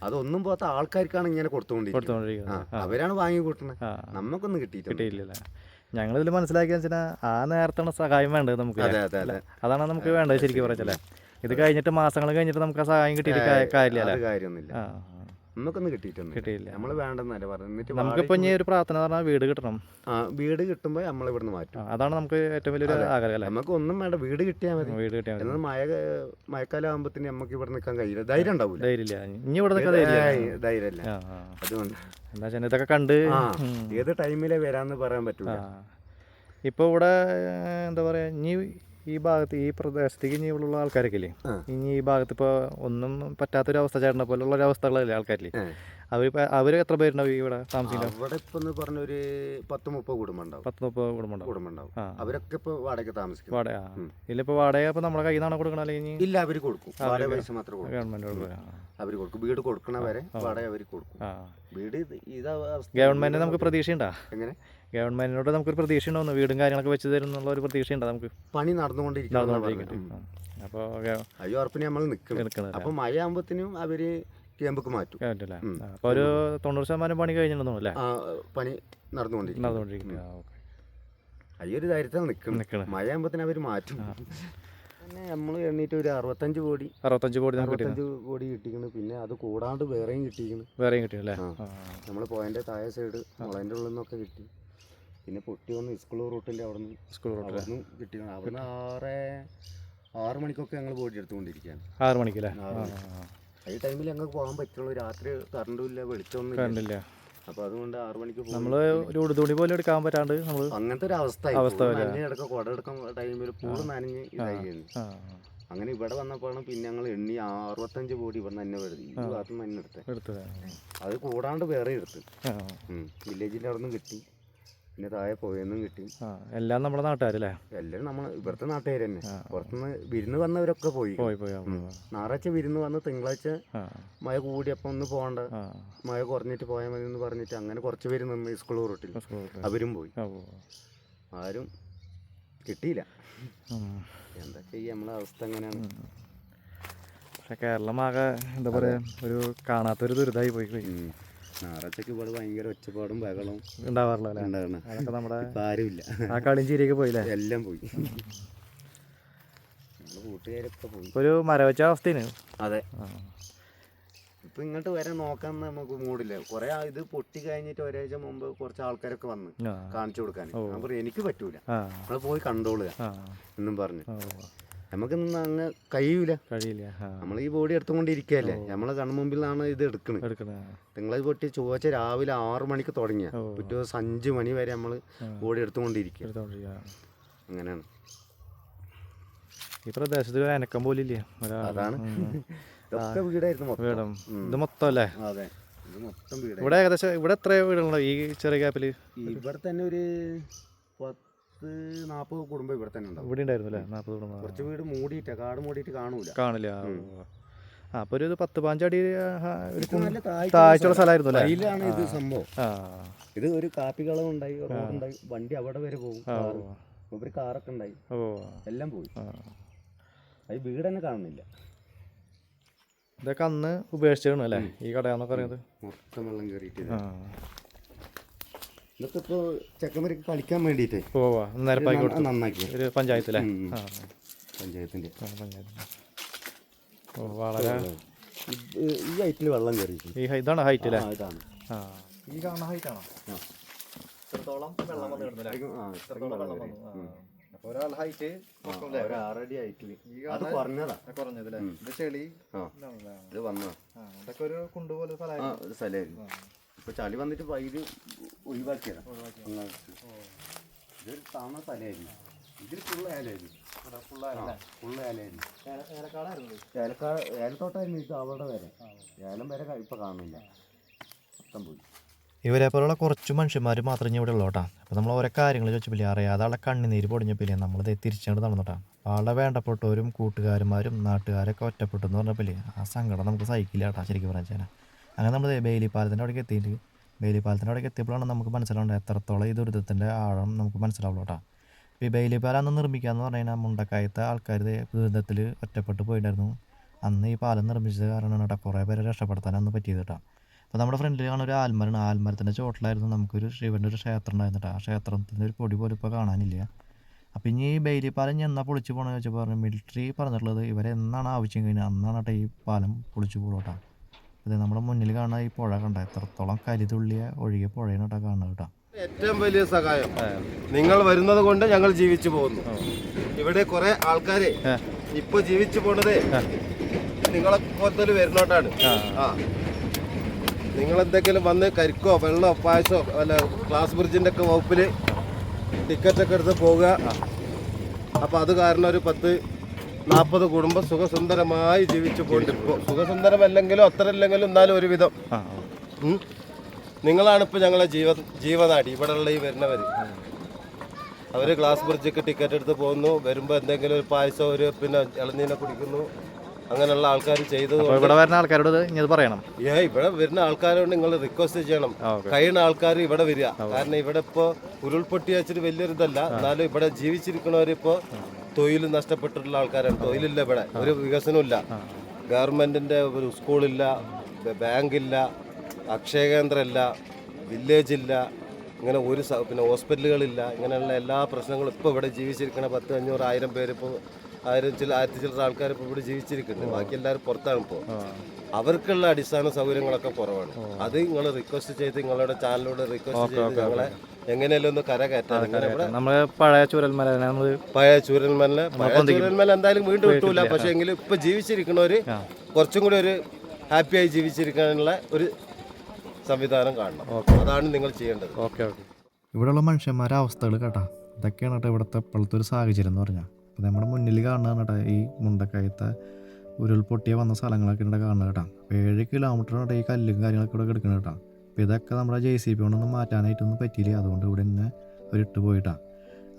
അതൊന്നും പോകാത്ത ആൾക്കാർക്കാണ് ഇങ്ങനെ കൊടുത്തുകൊണ്ടിരിക്കുന്നത്. അവരാണ് വാങ്ങി കൂട്ടുന്നത്. നമുക്കൊന്നും നമ്മക്കൊന്നും കിട്ടിയിട്ടില്ല കിട്ടിയില്ലല്ലേ. ഞങ്ങളിതിൽ മനസ്സിലാക്കിയെന്ന് വെച്ചാൽ ആ നേരത്താണ് സഹായം വേണ്ടത് നമുക്ക് അതെ അതെ അതെ. അതാണ് നമുക്ക് വേണ്ടത് ശരിക്കും പറഞ്ഞല്ലേ ഇത് കഴിഞ്ഞിട്ട് മാസങ്ങൾ കഴിഞ്ഞിട്ട് നമുക്ക് ആ സഹായം കിട്ടിയിട്ട് കാ- കാര്യമില്ല. അത് കാര്യമൊന്നുമില്ല. ആ നമ്മക്കൊന്നും കിട്ടിയിട്ടൊന്നും കിട്ടിയില്ല. നമ്മൾ വേണ്ടെന്നല്ലേ പറഞ്ഞു എന്നിട്ട് നമുക്കിപ്പോൾ ഇനി ഒരു പ്രാർത്ഥന പറഞ്ഞാൽ വീട് കിട്ടണം. ആ വീട് കിട്ടുമ്പോൾ നമ്മൾ ഇവിടുന്ന് മാറ്റും. ആ, അതാണ് നമുക്ക് ഏറ്റവും വലിയൊരു ആഗ്രഹം അല്ലേ? നമുക്ക് ഒന്നും വേണ്ട. വീട് കിട്ടിയാൽ മതി. വീട് കിട്ടിയാൽ മതി. എന്നാൽ മഴ മഴക്കാലം ആകുമ്പോഴത്തേന് നമുക്ക് ഇവിടെ നിൽക്കാൻ കഴിയില്ല. ധൈര്യം ഉണ്ടാവില്ല ധൈര്യമില്ല. ഇനി ഇവിടെ നിൽക്കാൻ ധൈര്യമില്ല. ധൈര്യമില്ല. ആ ആ. അതുകൊണ്ട് എന്താ വെച്ചാൽ ഇതൊക്കെ കണ്ട് ആ ഏത് ടൈമിലേ വരാന്ന് പറയാൻ പറ്റൂല. ആ. ഇപ്പോൾ ഇവിടെ ഏഹ്, എന്താ പറയാ ഇനി ഈ ഭാഗത്ത് ഈ പ്രദേശത്തേക്ക് ഇനി ഇവിടെയുള്ള ആൾക്കാരൊക്കെ ഇല്ലേ ഇനി ഈ ഭാഗത്ത് ഇപ്പോൾ ഒന്നും പറ്റാത്തൊരു അവസ്ഥ ചേട്ടനെ പോലുള്ള ഒരു അവസ്ഥകളല്ലേ ആൾക്കാരില്ലേ? ഏ. അവർ അവർ എത്ര പേരുണ്ടാവും ഇവിടെ താമസിക്കുന്നത് അവിടെ ഇപ്പൊ എന്ന് പറഞ്ഞ ഒരു പത്ത് മുപ്പത് കുടുംബം ഉണ്ടാവും പത്ത് മുപ്പത് കുടുംബം കുടുംബം ഉണ്ടാവും അവരൊക്കെ ഇപ്പൊ വാടക താമസിക്കും വാടക ആ. ഇതിലിപ്പോൾ വാടക ഇപ്പോൾ നമ്മുടെ കയ്യിൽ നിന്നാണ് കൊടുക്കണം അല്ലെങ്കിൽ ഇല്ല അവർ കൊടുക്കും. വാടക പൈസ മാത്രമേ കൊടുക്കും. ഗവൺമെന്റ് അവർ കൊടുക്കും. വീട് കൊടുക്കണ വരെ വാടക അവർ കൊടുക്കും. വീട് ഇത് ഗവൺമെന്റ് ഗവൺമെന്റ് നമുക്ക് പ്രതീക്ഷയുണ്ടോ? എങ്ങനെ? ഗവൺമെന്റിനോട് നമുക്കൊരു പ്രതീക്ഷ ഉണ്ടാവുന്നു. വീടും കാര്യങ്ങളൊക്കെ വെച്ച് തരും എന്നുള്ള ഒരു പ്രതീക്ഷയുണ്ടോ നമുക്ക്. പണി നടന്നുകൊണ്ടിരിക്കും അപ്പോൾ അയ്യോ ഉറപ്പിന് നമ്മൾ നിൽക്കണം അപ്പോൾ അപ്പൊ മഴ ആകുമ്പോഴത്തേനും അവർ ക്യാമ്പക്ക് മാറ്റും. അപ്പോൾ ഒരു തൊണ്ണൂറ് ശതമാനം പണി കഴിഞ്ഞിട്ടുണ്ടോ അല്ലേ? പണി നടന്നുകൊണ്ടിരിക്കും നടന്നുകൊണ്ടിരിക്കുന്നത് ആ ഓക്കെ. അയ്യോ ഒരു ധൈര്യത്തിൽ നിൽക്കണം നിൽക്കണം മഴ ആകുമ്പോഴത്തേനും അവർ മാറ്റും. പിന്നെ നമ്മൾ ഒരു അറുപത്തഞ്ച് കോടി. അറുപത്തഞ്ച് കോടി അറുപത്തഞ്ച് കോടി കിട്ടിക്കുന്നു പിന്നെ അത് കൂടാണ്ട് വേറെയും കിട്ടിക്കുന്നു വേറെയും കിട്ടി അല്ലേ? നമ്മൾ താഴെ സൈഡ് മുളന്റെ ഉള്ളിൽ നിന്നൊക്കെ കിട്ടി. പിന്നെ പൊട്ടി വന്ന് സ്കൂൾ റൂട്ടിന്റെ അവിടെ നിന്ന് സ്കൂൾ റൂട്ടിൽ അവിടെ നിന്ന് കിട്ടി അവിടുന്ന് ആറ് ആറ് മണിക്കൊക്കെ ഞങ്ങൾ ബോഡി എടുത്തുകൊണ്ടിരിക്കുകയാണ്. ആറ് മണിക്കല്ലേ ഈ ടൈമിൽ ഞങ്ങൾക്ക് പോകാൻ പറ്റുള്ളൂ. രാത്രി കറണ്ടും ഇല്ല വെളിച്ചമൊന്നും ഇല്ല. കണ്ടില്ല അപ്പോൾ അതുകൊണ്ട് ആറു മണിക്ക് നമ്മൾ ഒരു ഉടുതുണി പോലും എടുക്കാൻ പറ്റാണ്ട് നമ്മൾ അങ്ങനത്തെ ഒരു അവസ്ഥ അവസ്ഥ വരിക. നനഞ്ഞ് കിടക്കുക കുട എടുക്കാൻ ടൈമിൽ പൂൾ നനഞ്ഞ് ഇതായി അങ്ങനെ ഇവിടെ വന്നപ്പോഴാണ് പിന്നെ ഞങ്ങൾ എണ്ണി അറുപത്തഞ്ച് കോടി ഇവിടെ തന്നെ വരുന്നത്. ഈ ഭാഗത്ത് നിന്ന് തന്നെ എടുത്തത്. അത് കൂടാണ്ട് വേറെ എടുത്ത്. വില്ലേജിൽ അവിടെ നിന്ന് കിട്ടി. പിന്നെ താഴെ പോയെന്നും കിട്ടി. എല്ലാം നമ്മുടെ നാട്ടുകാരല്ലേ എല്ലാവരും നമ്മൾ ഇവിടുത്തെ നാട്ടുകാർ തന്നെ. പുറത്തുനിന്ന് വിരുന്ന് വന്നവരൊക്കെ പോയി. പോയി ഞായറാഴ്ച വിരുന്ന് വന്ന് തിങ്കളാഴ്ച മഴ കൂടിയപ്പോൾ ഒന്ന് പോകണ്ട. മഴ കുറഞ്ഞിട്ട് പോയാൽ മതി എന്ന് പറഞ്ഞിട്ട് അങ്ങനെ കുറച്ച് പേര് നിന്ന് സ്കൂൾ റൂട്ടിൽ അവരും പോയി. ആരും കിട്ടിയില്ല. എന്താ ചെയ്യാ നമ്മളെ അവസ്ഥ എങ്ങനെയാണ്? പക്ഷെ കേരളം ആകെ എന്താ പറയാ ഒരു കാണാത്തൊരു ദുരിതമായി പോയി പോയി. ഞായറാഴ്ചക്ക് ഇവിടെ ഭയങ്കര ഒച്ചപ്പാടും ബഹളവും ഉണ്ടാവാറില്ല അല്ലേ? ഉണ്ടാകണം അതൊക്കെ നമ്മുടെ ആരുമില്ല. ആ കളിയും ചിരിയൊക്കെ പോയില്ലേ? എല്ലാം പോയി. കൂട്ടുകാരൊക്കെ പോയി. ഒരു മരവച്ച അവസ്ഥയാണ് അതെ. ഇപ്പൊ ഇങ്ങോട്ട് വരെ നോക്കാൻ നമുക്ക് മൂടില്ല. കുറെ ഇത് പൊട്ടി കഴിഞ്ഞിട്ട് ഒരാഴ്ച മുമ്പ് കുറച്ച് ആൾക്കാരൊക്കെ വന്ന് കാണിച്ചു കൊടുക്കാൻ. ഞാൻ പറയും എനിക്ക് പറ്റൂല. നമ്മൾ പോയി കണ്ടോളുക. എന്നും പറഞ്ഞു. നമുക്ക് അങ്ങ് കഴിയൂല. കഴിയില്ല നമ്മൾ ഈ ബോഡി എടുത്തുകൊണ്ടിരിക്കുകയല്ലേ നമ്മളെ കൺമുമ്പിൽ നിന്നാണ് ഇത് എടുക്കുന്നത് നിങ്ങളത് പൊട്ടി ചൊവ്വാഴ്ച രാവിലെ ആറു മണിക്ക് തുടങ്ങിയ. പിറ്റേ ദിവസം അഞ്ച് മണി വരെ നമ്മൾ ബോഡി എടുത്തുകൊണ്ടിരിക്കുക അങ്ങനെയാണ്. ഈ പ്രദേശത്ത് അനക്കം പോലില്ലേ. അതാണ്. ഇതൊക്കെ വീടായിരുന്നു മൊത്തം. വീടും. ഇത് മൊത്തം അല്ലേ? അതെ. ഇത് മൊത്തം വീട് ഇവിടെ ഏകദേശം ഇവിടെ എത്ര വീടുകളോ ഈ ചെറിയ ഗ്യാപ്പിൽ ഇവിടെ തന്നെ ഒരു പത്ത് നാൽപ്പത് കുടുംബം ഇവിടെ തന്നെ ഉണ്ടാവും. ഇവിടെ ഉണ്ടായിരുന്നു അല്ലേ? നാൽപ്പത് കുടുംബം. കുറച്ച് വീട് മൂടിയിട്ടാ കാട് മൂടിയിട്ട് കാണൂല. കാണില്ല. ആ, അപ്പോൾ ഒരു പത്ത് പാഞ്ചടി താഴ്ചയുള്ള സ്ഥലമായിരുന്നു അല്ലേ? ഇത് സംഭവം. ഇത് ഒരു കാപ്പി കളം ഉണ്ടായി വണ്ടി അവിടെ വരെ പോകും ഒരു കാറൊക്കെ ഉണ്ടായി. എല്ലാം പോയി. അത് വീട് തന്നെ കാണുന്നില്ല. ഇതൊക്കെ അന്ന് ഉപേക്ഷിച്ചാണ് അല്ലേ? ഈ കടയാന്നൊക്കെ പറയുന്നത്. മൊത്തം വെള്ളം കയറിയിട്ട് ആ. ഇതൊക്കെ ഇപ്പോൾ ചെക്കന്മാർക്ക് കളിക്കാൻ വേണ്ടിയിട്ടേ. ഓ നിരപ്പാക്കി കൊടുത്തു. നന്നാക്കി. ഒരു പഞ്ചായത്തിലെ? പഞ്ചായത്ത് ഓ വളരെ ഈ ഹൈറ്റിൽ വെള്ളം കയറി ഈ ഇതാണ് ഹൈറ്റ് അല്ലേ? ആ ഇതാണ്. ആ. ഈ കാണുന്ന ഹൈറ്റ് ആണോ? ഇത്രത്തോളം വെള്ളം വന്നു കിടന്നില്ലേ? ഒരാൾ ഹൈറ്റ് ആ, ഒരു ആറടി ഹൈറ്റിൽ അത് കുറഞ്ഞതാ. കുറഞ്ഞതല്ലേ. ഇത് ചെളി? ഇത് വന്നതാ. ഇതൊക്കെ ഒരു കുണ്ട് പോലെ ആ സ്ഥലമായിരുന്നു. ഇപ്പൊ ചളി വന്നിട്ട് വൈദ്യു ഒഴിവാക്കിയതാണ് ഇതൊരു താമസ തലയായിരുന്നു. ഇതിൽ ഫുള്ള് ഏലായിരുന്നു ഫുള്ള് ഏലായിരുന്നു ഏലത്തോട്ടായിരുന്നു ഇത് അവിടെ വരെ. ഏലം വരെ ഇപ്പൊ കാണുന്നില്ല. മൊത്തം പോയി. ഇവരെ പോലുള്ള കുറച്ച് മനുഷ്യന്മാർ മാത്രമേ ഇവിടെ ഉള്ളൂ കേട്ടോ. അപ്പോൾ നമ്മൾ ഓരോ കാര്യങ്ങൾ ചോദിച്ചപ്പില്ലേ കണ്ണിനീര് പൊടിഞ്ഞ കണ്ണുനീര് പൊടിഞ്ഞപ്പില്ലേ നമ്മളിത് തിരിച്ചുകൊണ്ട് നടന്നിട്ടാണ് ആളെ വേണ്ടപ്പെട്ടവരും കൂട്ടുകാരന്മാരും നാട്ടുകാരൊക്കെ ഒറ്റപ്പെട്ടു എന്ന് പറഞ്ഞപ്പില്ലേ ആ സങ്കടം നമുക്ക് സഹിക്കില്ല കേട്ടോ ശരിക്കും പറഞ്ഞാൽ അങ്ങനെ നമ്മൾ ബേലി പാലത്തിന്റെ അവിടേക്ക് എത്തിയിട്ട് ബേലി പാലത്തിന്റെ അവിടേക്ക് എത്തിയപ്പോഴാണ് നമുക്ക് മനസ്സിലാവേണ്ടത് എത്രത്തോളം ഈ ദുരിതത്തിന്റെ ആഴം നമുക്ക് മനസ്സിലാവുള്ളൂ കേട്ടോ. ഈ ബേലി പാലം അന്ന് നിർമ്മിക്കാന്ന് പറഞ്ഞു കഴിഞ്ഞാൽ മുണ്ടക്കായത്തെ ആൾക്കാർ ദുരിതത്തിൽ ഒറ്റപ്പെട്ട് പോയിട്ടുണ്ടായിരുന്നു അന്ന് ഈ പാലം നിർമ്മിച്ചത് കാരണമാണ് കേട്ടോ കുറേ പേരെ രക്ഷപ്പെടുത്താൻ അന്ന് പറ്റിയത് കേട്ടോ. അപ്പോൾ നമ്മുടെ ഫ്രണ്ടിൽ കാണുന്ന ഒരു ആൽമരമാണ്. ആൽമരത്തിന്റെ ചോട്ടിലായിരുന്നു നമുക്കൊരു ശിവന്റെ ഒരു ക്ഷേത്രം ഉണ്ടായിരുന്നു ആ ക്ഷേത്രത്തിന്റെ ഒരു പൊടി പോലും ഇപ്പോൾ കാണാനില്ല. അപ്പം ഇനി ഈ ബെയിലി പാലം ഇനി എന്നാ പൊളിച്ച് പോകണമെന്ന് ചോദിച്ചപ്പോൾ പറഞ്ഞു മിലിറ്ററി പറഞ്ഞിട്ടുള്ളത് ഇവരെ എന്നാണ് ആവശ്യം കഴിഞ്ഞാൽ അന്നാണ് കേട്ടോ ഈ പാലം പൊളിച്ച് പോകട്ടോ ഇത് നമ്മുടെ മുന്നിൽ കാണുന്ന ഈ പുഴ കണ്ട? എത്രത്തോളം കരുതുള്ളിയ ഒഴുകിയ പുഴയാണ് കേട്ടോ കാണുന്നത് കേട്ടോ. ഏറ്റവും വലിയ സഹായം. നിങ്ങൾ വരുന്നത് കൊണ്ട് ഞങ്ങൾ ജീവിച്ചു പോകുന്നു. ഇവിടെ കുറെ ആൾക്കാരെ. ഇപ്പൊ ജീവിച്ചു പോണത് നിങ്ങളെ പോലത്തെ വരുന്നോട്ടാണ്. ആ. നിങ്ങൾ എന്തെങ്കിലും വന്ന് കരിക്കോ വെള്ളമോ പായസോ അല്ല ക്ലാസ് ബ്രിഡ്ജിന്റെ ഒക്കെ വകുപ്പിൽ ടിക്കറ്റ് ഒക്കെ എടുത്ത് പോവുക. അപ്പൊ അത് കാരണം ഒരു പത്ത് നാൽപ്പത് കുടുംബം സുഖസുന്ദരമായി ജീവിച്ചു പോയിട്ടിപ്പോ ഇപ്പോൾ സുഖസുന്ദരമല്ലെങ്കിലും അത്ര ഇല്ലെങ്കിലും എന്നാലും ഒരുവിധം. നിങ്ങളാണ് ഇപ്പൊ ഞങ്ങളെ ജീവ ജീവനാടി. ഉള്ള ഈ വരുന്നവർ അവർ ഗ്ലാസ് ബ്രിഡ്ജിക്ക് ടിക്കറ്റ് എടുത്ത് പോകുന്നു. വരുമ്പോ എന്തെങ്കിലും ഒരു പായസം ഒരു പിന്നെ ഇളനീനെ കുടിക്കുന്നു. അങ്ങനെയുള്ള ആൾക്കാർ ചെയ്തത് ഇവിടെ വരുന്ന ആൾക്കാരോട് ഇത് പറയണം. ഏ ഇവിടെ വരുന്ന ആൾക്കാരോട് നിങ്ങൾ റിക്വസ്റ്റ് ചെയ്യണം. കഴിയുന്ന ആൾക്കാർ ഇവിടെ വരിക. കാരണം ഇവിടെ ഇപ്പോ ഉരുൾപൊട്ടി വെച്ചിട്ട് വലിയൊരു ഇതല്ല എന്നാലും ഇവിടെ ജീവിച്ചിരിക്കുന്നവരിപ്പോ തൊഴിൽ നഷ്ടപ്പെട്ടിട്ടുള്ള ആൾക്കാരാണ്. തൊഴിലില്ല ഇവിടെ. ഒരു വികസനമില്ല ഗവൺമെന്റിന്റെ ഒരു സ്കൂളില്ല ബാങ്ക് ബാങ്കില്ല അക്ഷയ കേന്ദ്രമില്ല വില്ലേജ് ഇല്ല ഇങ്ങനെ ഒരു പിന്നെ ഹോസ്പിറ്റലുകളില്ല ഇങ്ങനെയുള്ള എല്ലാ പ്രശ്നങ്ങളും ഇപ്പോൾ ഇവിടെ ജീവിച്ചിരിക്കണ പത്ത് അഞ്ഞൂറ് ആയിരം പേര് ഇപ്പോൾ ആയിരം ചില ആയിരത്തി ചില്ലറ ആൾക്കാർ ഇപ്പോൾ ഇവിടെ ജീവിച്ചിരിക്കുന്നുണ്ട്. ബാക്കി എല്ലാവരും പുറത്താണ് ഇപ്പോൾ അവർക്കുള്ള അടിസ്ഥാന സൗകര്യങ്ങളൊക്കെ കുറവാണ്. അത് നിങ്ങൾ റിക്വസ്റ്റ് ചെയ്ത് നിങ്ങളുടെ ചാനലിലൂടെ റിക്വസ്റ്റ് ചെയ്ത് ഞങ്ങളെ എങ്ങനെയല്ലോ ഒന്ന് കര ഇവിടെ പഴയ ചൂരൽമല പഴയ ചൂരൽമല പഴയ ചൂരന്മല എന്തായാലും വീണ്ടും കിട്ടൂല. പക്ഷെ എങ്കിലും ഇപ്പൊ ജീവിച്ചിരിക്കുന്നവര് കുറച്ചും കൂടി ഒരു ഹാപ്പിയായി ജീവിച്ചിരിക്കാനുള്ള ഒരു സംവിധാനം കാണണം. അതാണ് നിങ്ങൾ ചെയ്യേണ്ടത്. Okay okay. ഇവിടെയുള്ള മനുഷ്യന്മാരെ അവസ്ഥകൾ കേട്ടാ. ഇതൊക്കെയാണ് കേട്ടോ ഇവിടുത്തെ ഇപ്പോഴത്തെ ഒരു സാഹചര്യം എന്ന് പറഞ്ഞാൽ അപ്പോൾ നമ്മുടെ മുന്നിൽ കാണുന്നതാണ് കേട്ടോ ഈ മുണ്ടക്കയത്തെ ഉരുൾപൊട്ടിയ വന്ന സ്ഥലങ്ങളൊക്കെ ഇവിടെ കാണുന്നത് കേട്ടോ. അപ്പോൾ ഏഴ് കിലോമീറ്റർ കേട്ടോ ഈ കല്ലും കാര്യങ്ങളൊക്കെ ഇവിടെ കിടക്കുന്നത് കേട്ടോ. അപ്പോൾ ഇതൊക്കെ നമ്മുടെ ജെ സി ബി കൊണ്ടൊന്നും മാറ്റാനായിട്ടൊന്നും പറ്റിയില്ല. അതുകൊണ്ട് ഇവിടെ തന്നെ ഒരിട്ട് ഇട്ട് പോയിട്ടാ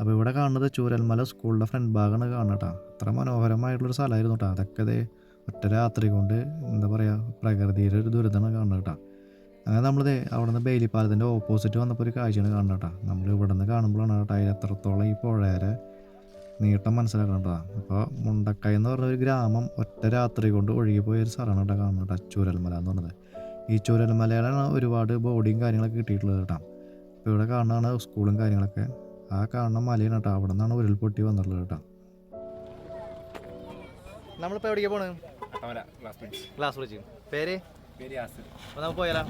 അപ്പോൾ ഇവിടെ കാണുന്നത് ചൂരൽമല സ്കൂളിന്റെ ഫ്രണ്ട് ഭാഗമാണ് കാണുന്നത് അത്ര മനോഹരമായിട്ടുള്ളൊരു സ്ഥലമായിരുന്നു കേട്ടോ. അതൊക്കെ ഒറ്റ രാത്രി കൊണ്ട് എന്താ പറയുക പ്രകൃതിയുടെ ഒരു ദുരിതമാണ് കാണുന്നത് കേട്ടോ. അങ്ങനെ നമ്മളിത് അവിടെ നിന്ന് ബെയിലിപ്പാലത്തിന്റെ ഓപ്പോസിറ്റ് വന്നപ്പോൾ ഒരു കാഴ്ചയാണ് കാണുന്നത് കേട്ടോ. നമ്മൾ ഇവിടെ നിന്ന് കാണുമ്പോഴാണ് കേട്ടോ അതിൽ എത്രത്തോളം ഈ പുഴയുടെ നീട്ടം മനസ്സിലാക്കണം കേട്ടോ അപ്പോൾ മുണ്ടക്കൈ എന്ന് പറഞ്ഞ ഒരു ഗ്രാമം ഒറ്റ രാത്രി കൊണ്ട് ഒഴുകിപ്പോയ ഒരു സ്ഥലമാണ് കേട്ടോ കാണുന്നത് കേട്ടോ ചൂരൽമല എന്ന് പറഞ്ഞത്. ഈ ചൂരൽമലയിലാണ് ഒരുപാട് ബോഡിയും കാര്യങ്ങളൊക്കെ കിട്ടിയിട്ടുള്ളത് കേട്ടോ അപ്പോൾ ഇവിടെ കാണുന്നതാണ് സ്കൂളും കാര്യങ്ങളൊക്കെ. ആ കാണുന്ന മലയാണ് കേട്ടോ അവിടെ നിന്നാണ് ഉരുൾപൊട്ടി വന്നിട്ടുള്ളത് കേട്ടോ നമ്മളിപ്പോൾ എവിടേക്ക് പോണ്? ക്ലാസ് വിളിച്ചു പേര്? അപ്പോൾ നമുക്ക് പോയാലോ?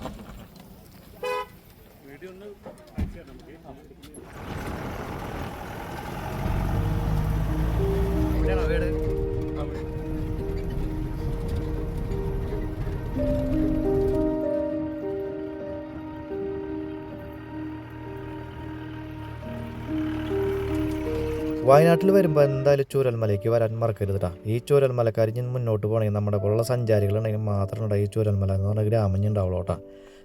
എവിടെയാണോ വീട് വയനാട്ടിൽ വരുമ്പോൾ എന്തായാലും ചൂരൽമലയ്ക്ക് വരാൻ മറക്കരുത് കേട്ടോ ഈ ചൂരൽമലക്കാർ ഇനി മുന്നോട്ട് പോകണമെങ്കിൽ നമ്മുടെ പോലുള്ള സഞ്ചാരികളുണ്ടെങ്കിൽ മാത്രമേ ഈ ചൂരൽമല എന്ന് പറഞ്ഞ ഗ്രാമം ഉണ്ടാവുള്ളൂ കേട്ടോ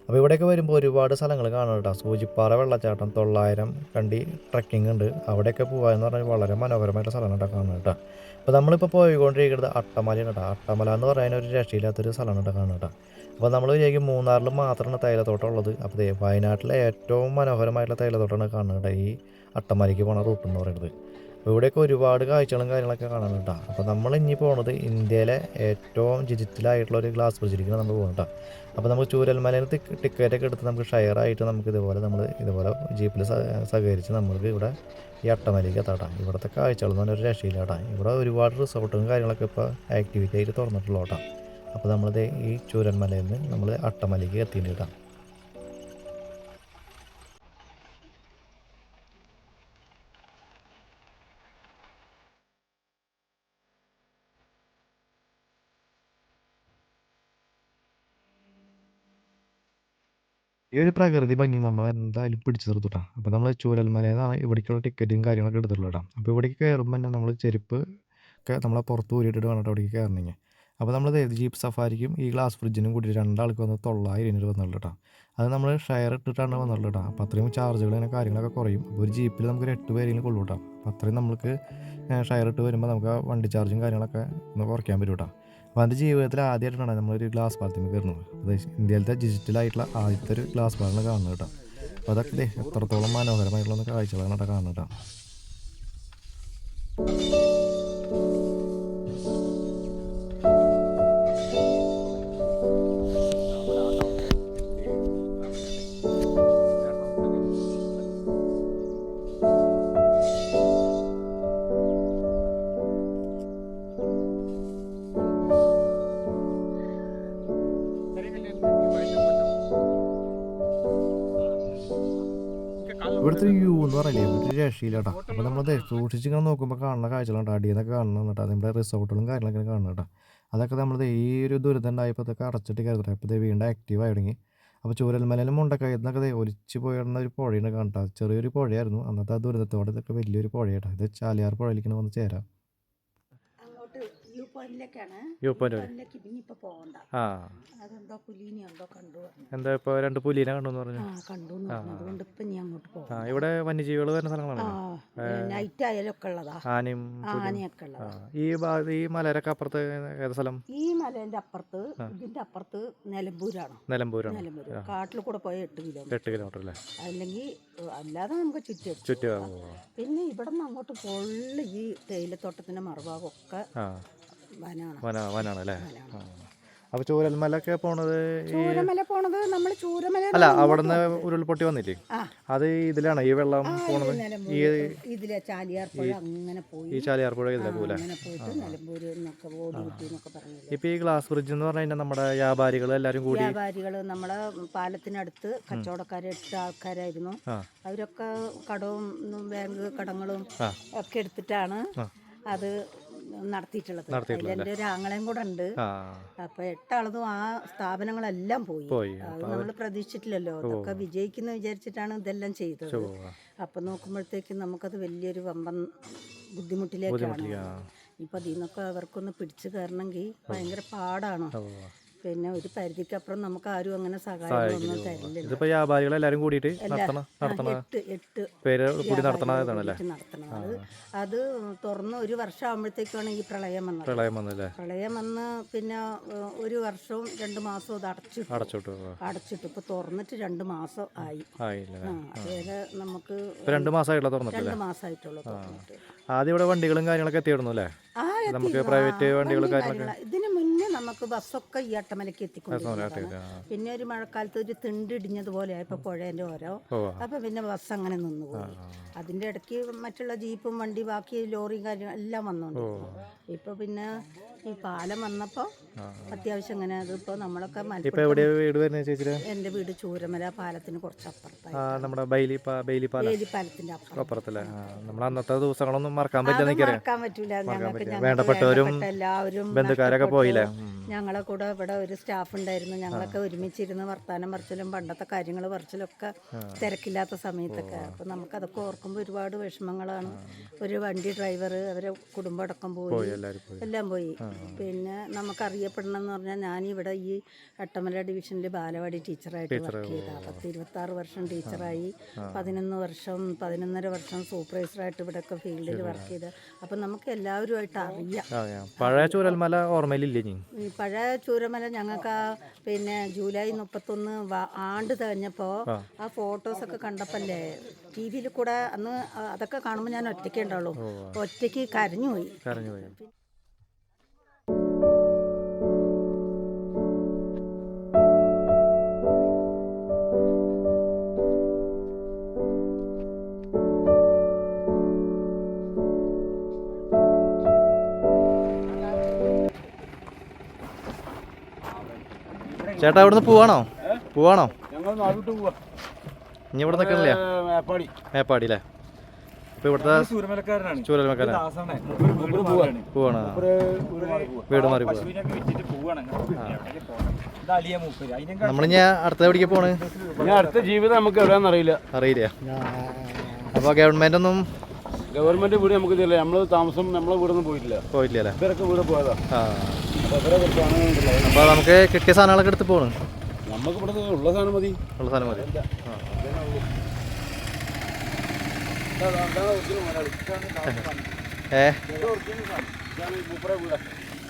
അപ്പോൾ ഇവിടെയൊക്കെ വരുമ്പോൾ ഒരുപാട് സ്ഥലങ്ങൾ കാണാനുണ്ട്. കേട്ടോ സൂചിപ്പാറ വെള്ളച്ചാട്ടം തൊള്ളായിരം കണ്ടി ട്രക്കിംഗ് ഉണ്ട്. അവിടെയൊക്കെ പോകുക എന്ന് പറഞ്ഞാൽ വളരെ മനോഹരമായിട്ടുള്ള സ്ഥലം കേട്ടോ കാണുന്നത് കേട്ടോ. അപ്പോൾ നമ്മളിപ്പോൾ പോയിക്കൊണ്ടിരിക്കുന്നത് അട്ടമലയാണ് കേട്ടോ. അട്ടമല എന്ന് പറയുന്ന ഒരു രക്ഷയില്ലാത്തൊരു സ്ഥലമാണ് കേട്ടോ കാണുന്നത് കേട്ടോ. അപ്പോൾ നമ്മൾ വിചാരിക്കും മൂന്നാറിൽ മാത്രമാണ് തേയിലത്തോട്ടം ഉള്ളത് അപ്പോൾ വയനാട്ടിലെ ഏറ്റവും മനോഹരമായിട്ടുള്ള തേയിലത്തോട്ടമാണ് കാണുന്നത് ഈ അട്ടമലയ്ക്ക് പോണ റൂട്ട് എന്ന് പറയുന്നത്. അപ്പോൾ ഇവിടെയൊക്കെ ഒരുപാട് കാഴ്ചകളും കാര്യങ്ങളൊക്കെ കാണാൻ കേട്ടോ. അപ്പോൾ നമ്മൾ ഇനി പോകുന്നത് ഇന്ത്യയിലെ ഏറ്റവും ഡിജിറ്റലായിട്ടുള്ള ഒരു ഗ്ലാസ് ബ്രിഡ്ജിലേക്കാണ് നമ്മൾ പോകുന്നത് അപ്പോൾ നമുക്ക് ചൂരൽമലയിൽ ടിക്കറ്റ് ഒക്കെ എടുത്ത് നമുക്ക് ഷെയർ ആയിട്ട് നമുക്ക് ഇതുപോലെ നമ്മൾ ഇതുപോലെ ജീപ്പിൽ സഹകരിച്ച് നമുക്ക് ഇവിടെ ഈ അട്ടമലയ്ക്ക് എത്താട്ടാം ഇവിടുത്തെ കാഴ്ചകളെന്ന് പറഞ്ഞാൽ ഒരു രക്ഷയില്ല കേട്ടോ ഇവിടെ ഒരുപാട് റിസോർട്ടും കാര്യങ്ങളൊക്കെ ഇപ്പോൾ ആക്ടിവിറ്റി ആയിട്ട് തുറന്നിട്ടുള്ള അപ്പോൾ നമ്മളിത് ഈ ചൂരൽമലയിൽ നിന്ന് നമ്മൾ അട്ടമലയ്ക്ക് എത്തിയിട്ടുണ്ട് ഈ ഒരു പ്രകൃതി ഭംഗി നമ്മൾ എന്തായാലും പിടിച്ചു നിർത്തുട്ടാ. അപ്പോൾ നമ്മൾ ചൂരൽമലയിൽനിന്നാണ് ഇവിടേക്കുള്ള ടിക്കറ്റും കാര്യങ്ങളൊക്കെ എടുത്തിട്ടുള്ളത് കേട്ടോ അപ്പോൾ ഇവിടേക്ക് കയറുമ്പോൾ തന്നെ നമ്മൾ ചെരുപ്പ് ഒക്കെ നമ്മളെ പുറത്ത് ഊരിയിട്ടിട്ട് വേണം കേട്ടോ അവിടേക്ക് കയറണമെങ്കിൽ അപ്പോൾ നമ്മൾ ജീപ്പ് സഫാരിക്കും ഈ ഗ്ലാസ് ഫ്രിഡ്ജിനും കൂടി രണ്ടാൾക്ക് വന്ന് തൊള്ളായിരം രൂപ വന്നുള്ളൂ അത് നമ്മൾ ഷെയർ ഇട്ടിട്ടാണ് വന്നുള്ളൂ അപ്പോൾ അത്രയും ചാർജുകൾ അങ്ങനെ കാര്യങ്ങളൊക്കെ കുറയും. അപ്പോൾ ഒരു ജീപ്പിൽ നമുക്ക് ഒരു എട്ട് പേരെങ്കിലും കൊള്ളൂ കേട്ടോ അപ്പോൾ അത്രയും നമുക്ക് ഷെയർ ഇട്ട് വരുമ്പോൾ നമുക്ക് ആ വണ്ടി ചാർജും കാര്യങ്ങളൊക്കെ ഒന്ന് കുറയ്ക്കാൻ പറ്റും കേട്ടോ അപ്പോൾ എന്റെ ജീവിതത്തിൽ ആദ്യമായിട്ടാണ് നമ്മളൊരു ഗ്ലാസ് പാലത്തിൽ കയറുന്നത്. അത് ഇന്ത്യയിലത്തെ ഡിജിറ്റലായിട്ടുള്ള ആദ്യത്തെ ഒരു ഗ്ലാസ് പാലാണ് കാണുന്നത് കേട്ടോ. അപ്പോൾ അതൊക്കെ എത്രത്തോളം മനോഹരമായിട്ടുള്ള കാഴ്ചകളാണ് കേട്ടോ കാണുന്നത് കേട്ടോ. രക്ഷയില്ല കേട്ടോ അപ്പോൾ നമ്മളത് സൂക്ഷിച്ച് ഇങ്ങനെ നോക്കുമ്പോൾ കാണുന്ന കാഴ്ചകളുണ്ട് അടിയിൽ നിന്നൊക്കെ കാണണം കേട്ടോ നമ്മുടെ റിസോർട്ടുകളും കാര്യങ്ങളൊക്കെ കാണണം കേട്ടോ അതൊക്കെ നമ്മൾ ഈ ഒരു ദുരിതം ഉണ്ടായപ്പോൾ അതൊക്കെ അടച്ചിട്ട് കരുതട്ടെ അപ്പോൾ ഇത് വീണ്ടും ആക്റ്റീവ് ആയി തുടങ്ങി അപ്പോൾ ചൂരൽമലയിലും മുണ്ടക്കയത്തുനിന്നൊക്കെ ദേ ഒലിച്ച് പോയിരുന്ന ഒരു പുഴയാണ് കാണട്ടോ ചെറിയൊരു പുഴയായിരുന്നു. അന്നത്തെ ആ ദുരിതത്തോടെ ഇതൊക്കെ വലിയൊരു പുഴയാട്ടോ. ഇത് ചാലിയാർ പുഴയിലേക്ക് വന്ന് ചേരാം അങ്ങോട്ട് വ്യൂ പോയിന്റിലേക്കാണ് വ്യൂ പോയിന്റ് പോയിന്റിലേക്ക് ഇനിയിപ്പോ പോകണ്ട ആ അതെന്തോ പുലിനെ എന്തോ ഇപ്പൊ രണ്ട് പുലീനെ കണ്ടു പറഞ്ഞു? ഇവിടെ വന്യജീവികൾ വരുന്ന സ്ഥലങ്ങളാണ്? ആനയും ഈ ഈ മലരൊക്കെ അപ്പുറത്ത് ഏത് സ്ഥലം? ഈ മലേന്റെ അപ്പുറത്ത് ഇതിന്റെ അപ്പുറത്ത് നിലമ്പൂരാണ്. നിലമ്പൂരാണ്. നിലമ്പൂര്. കാട്ടിൽ കൂടെ പോയ എട്ട് കിലോമീറ്റർ. എട്ട് കിലോമീറ്റർ അല്ലേ? അല്ലെങ്കിൽ അല്ലാതെ നമുക്ക് ചുറ്റും ചുറ്റും പിന്നെ ഇവിടെ നിന്ന് അങ്ങോട്ട് ഫുള്ള് ഈ തേയിലത്തോട്ടത്തിന്റെ മറുഭാഗമൊക്കെ ആ. വനാണ്. വന അല്ലേ അപ്പൊ അപ്പോൾ ചൂരൽമലൊക്കെ പോണത് ചൂരമല പോണത് നമ്മൾ ചൂരമല അല്ല അവിടുന്ന് ഉരുൾപൊട്ടി വന്നില്ലേ? അത് ഇതിലാണ് ഈ വെള്ളം പോണത്? ഈ ഇതിലെ ചാലിയാർ പുഴ അങ്ങനെ പോയി. ഈ ചാലിയാർ പുഴ ഇതിലെ പോലെ ഇപ്പൊ ഈ ഗ്ലാസ് ബ്രിഡ്ജ് എന്ന് പറഞ്ഞു കഴിഞ്ഞാൽ നമ്മുടെ വ്യാപാരികൾ എല്ലാരും കൂടി വ്യാപാരികൾ നമ്മളെ പാലത്തിനടുത്ത് കച്ചവടക്കാരെ എട്ട് ആൾക്കാരായിരുന്നു. അവരൊക്കെ കടവും ബാങ്ക് കടങ്ങളും ഒക്കെ എടുത്തിട്ടാണ് അത് നടത്തിയിട്ടുള്ളത്. അതിലെന്റെ ഒരു ആങ്ങളെയും കൂടെ ഉണ്ട്. അപ്പൊ എട്ടാളതും ആ സ്ഥാപനങ്ങളെല്ലാം പോയി. അത് നമ്മൾ പ്രതീക്ഷിച്ചിട്ടില്ലല്ലോ. അതൊക്കെ വിജയിക്കുന്ന വിചാരിച്ചിട്ടാണ് ഇതെല്ലാം ചെയ്തത്. അപ്പൊ നോക്കുമ്പോഴത്തേക്കും നമുക്കത് വലിയൊരു വമ്പൻ ബുദ്ധിമുട്ടിലേക്കാണ്. ഇപ്പൊ അതിൽ നിന്നൊക്കെ അവർക്കൊന്ന് പിടിച്ചു കയറണമെങ്കിൽ ഭയങ്കര പാടാണ്. പിന്നെ ഒരു പരിധിക്കപ്പുറം നമുക്ക് ആരും അങ്ങനെ സഹായമൊന്നും തരില്ല. ഇതിപ്പോ വ്യാപാരികൾ എല്ലാരും കൂടിയിട്ട് നടത്തണ നടത്തണ. എട്ട് പേര് കൂടി നടത്തണ ഇതാണല്ലേ അത് തുറന്ന് ഒരു വർഷം ആകുമ്പോഴത്തേക്കാണ് ഈ പ്രളയം വന്നത്. പ്രളയം വന്നല്ലേ പ്രളയം വന്ന് പിന്നെ ഒരു വർഷവും രണ്ട് മാസവും അത് അടച്ചിട്ടു. അടച്ചോട്ടു അടച്ചിട്ടു. ഇപ്പൊ തുറന്നിട്ട് രണ്ട് മാസം ആയി. ആയില്ലേ? അതുവരെ നമുക്ക് രണ്ടു രണ്ട് മാസമായിട്ടുള്ള തുറന്നിട്ട് രണ്ട് മാസമായിട്ടുള്ളൂ തുറന്നിട്ട്. ആദ്യം ഇവിടെ വണ്ടികളും കാര്യങ്ങളൊക്കെ എത്തിയിരുന്നു അല്ലേ? ആ, നമുക്ക് പ്രൈവറ്റ് വണ്ടികളും വണ്ടി കാര്യങ്ങളൊക്കെ. കാര്യങ്ങൾ. ഇതിന് മുന്നേ നമുക്ക് ബസ്സൊക്കെ ഈ അട്ടമലക്ക് എത്തിക്കൊണ്ടിരുന്നതാണ്. ആ. പിന്നെ ഒരു മഴക്കാലത്ത് ഒരു തിണ്ടിടിഞ്ഞതുപോലെ ഇപ്പൊ പുഴേന്റെ ഓരോ. ഓ അപ്പൊ പിന്നെ ബസ് അങ്ങനെ നിന്നു പോയി അതിന്റെ ഇടയ്ക്ക് മറ്റുള്ള ജീപ്പും വണ്ടി ബാക്കി ലോറിയും കാര്യം എല്ലാം വന്നുകൊണ്ടിരുന്നു ഇപ്പൊ പിന്നെ ഈ പാലം വന്നപ്പോ അത്യാവശ്യം ഇങ്ങനെ അതിപ്പോ നമ്മളൊക്കെ ഇപ്പൊ എവിടെയാ വീട് വരുന്നത് ചേച്ചിയുടെ? എന്റെ വീട് ചൂരമല പാലത്തിന് കുറച്ചപ്പുറത്തായി ആ നമ്മുടെ ബൈലി പാ- ബൈലി പാലം. അപ്പുറം. അപ്പുറത്തല്ലേ? ആ നമ്മൾ അന്നത്തെ ദിവസങ്ങളൊന്നും മറക്കാൻ പറ്റില്ല മറക്കാൻ പറ്റൂല. ഞങ്ങൾക്ക്. വേണ്ടപ്പെട്ടവരും എല്ലാവരും ബന്ധുക്കാരൊക്കെ. പോയില്ലേ? ഞങ്ങളെ കൂടെ ഇവിടെ ഒരു സ്റ്റാഫ് ഉണ്ടായിരുന്നു. ഞങ്ങളൊക്കെ ഒരുമിച്ചിരുന്ന് വർത്താനം പറിച്ചിലും പണ്ടത്തെ കാര്യങ്ങൾ പറിച്ചിലൊക്കെ തിരക്കില്ലാത്ത സമയത്തൊക്കെ. അപ്പോൾ നമുക്കതൊക്കെ ഓർക്കുമ്പോൾ ഒരുപാട് വിഷമങ്ങളാണ്. ഒരു വണ്ടി ഡ്രൈവർ അവരെ കുടുംബം അടക്കം പോയി. എല്ലാം പോയി. പിന്നെ നമുക്ക് അറിയപ്പെടണം എന്ന് പറഞ്ഞാൽ ഞാൻ ഇവിടെ ഈ എട്ടമല ഡിവിഷനിൽ ബാലവാടി ടീച്ചറായിട്ട് വർക്ക് ചെയ്ത. പത്ത് ഇരുപത്താറ് വർഷം ടീച്ചറായി. പതിനൊന്ന് വർഷം പതിനൊന്നര വർഷം സൂപ്പർവൈസറായിട്ട് ഇവിടെയൊക്കെ ഫീൽഡിൽ വർക്ക് ചെയ്ത്. അപ്പം നമുക്ക് എല്ലാവരുമായിട്ട് അറിയാം. പഴയ ചൂരൽമല ഓർമ്മയിലില്ലേ നീ? ഈ പഴയ ചൂരമല ഞങ്ങൾക്ക് ആ പിന്നെ ജൂലൈ മുപ്പത്തൊന്ന് വ- ആണ്ട് തെഞ്ഞപ്പോ ആ. ഫോട്ടോസ് ഒക്കെ കണ്ടപ്പല്ലേ ടി വിയിൽ കൂടെ അന്ന് അതൊക്കെ കാണുമ്പോൾ ഞാൻ ഒറ്റയ്ക്കേ ഉണ്ടാവുള്ളൂ. ഒറ്റയ്ക്ക് കരഞ്ഞുപോയി. കരഞ്ഞു പോയി ചേട്ടാ ഇവിടുന്ന് പോവാണോ? പോവാണോ? ഇനി ഇവിടെ നിൽക്കണില്ലേ മേപ്പാടി. അല്ലേ ഇപ്പൊ ഇവിടുത്തെ മൂപ്പര് വീട് മാറുകയാണ്. പോവാണ്. വീട് മാറി നമ്മളിഞ്ഞ അടുത്ത എവിടേക്ക് പോണ് അടുത്ത ജീവിതം നമുക്ക് എവിടെയാണെന്ന് അറിയില്ല. അറിയില്ല. അപ്പൊ ഗവൺമെന്റ് ഒന്നും ഗവൺമെന്റ് വീട് നമുക്ക് ഇതില്ല നമ്മൾ താമസം നമ്മളെ വീടൊന്നും പോയിട്ടില്ല. പോയിട്ടില്ല അല്ലേ ഇവരൊക്കെ വീട് പോയതാ. അപ്പൊ അപ്പോൾ നമുക്ക് കിട്ടിയ സാധനങ്ങളൊക്കെ എടുത്ത് പോണ്. നമുക്ക് ഇവിടെ ഉള്ള സാധനം മതി. ഉള്ള സാധനം മതി. ഏ?